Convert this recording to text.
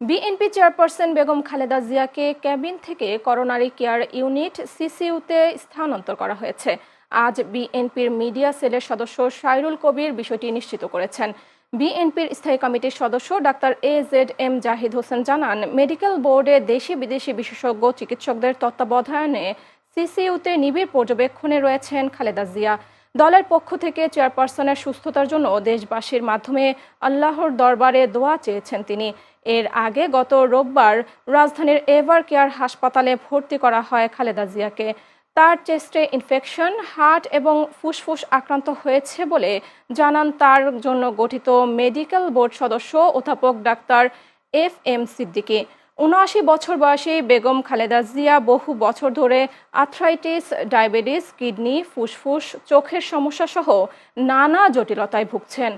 BNP chairperson Begum Khaleda জিয়াকে cabin থেকে coronary care unit সিসিইউতে স্থানান্তর করা হয়েছে। আজ বিএনপির মিডিয়া সেলের সদস্য সাইরুল কবির বিষয়টি নিশ্চিত করেছেন। বিএনপির স্থায়ী কমিটির সদস্য doctor A Z M Zahid Hossain জানান, মেডিকেল বোর্ডে দেশি বিদেশি বিশেষজ্ঞ চিকিৎসকদের তত্ত্বাবধানে সিসিইউতে নিবিড় পর্যবেক্ষণে রয়েছেন খালেদা জিয়া। দলের পক্ষ থেকে চেয়ারপারসনের সুস্থতার জন্য দেশবাসীর মাধ্যমে আল্লাহর দরবারে দোয়া চেয়েছেন তিনি। এর আগে গত রোববার রাজধানীর এভার কেয়ার হাসপাতালে ভর্তি করা হয় খালেদা জিয়াকে। তার চেস্টে ইনফেকশন, হার্ট এবং ফুসফুস আক্রান্ত হয়েছে বলে জানান তার জন্য গঠিত মেডিকেল বোর্ড সদস্য অধ্যাপক ডাক্তার এফ এম সিদ্দিকী। উনআশি বছর বয়সী বেগম খালেদা জিয়া বহু বছর ধরে আর্থ্রাইটিস, ডায়াবেটিস, কিডনি, ফুসফুস, চোখের সমস্যা সহ নানা জটিলতায় ভুগছেন।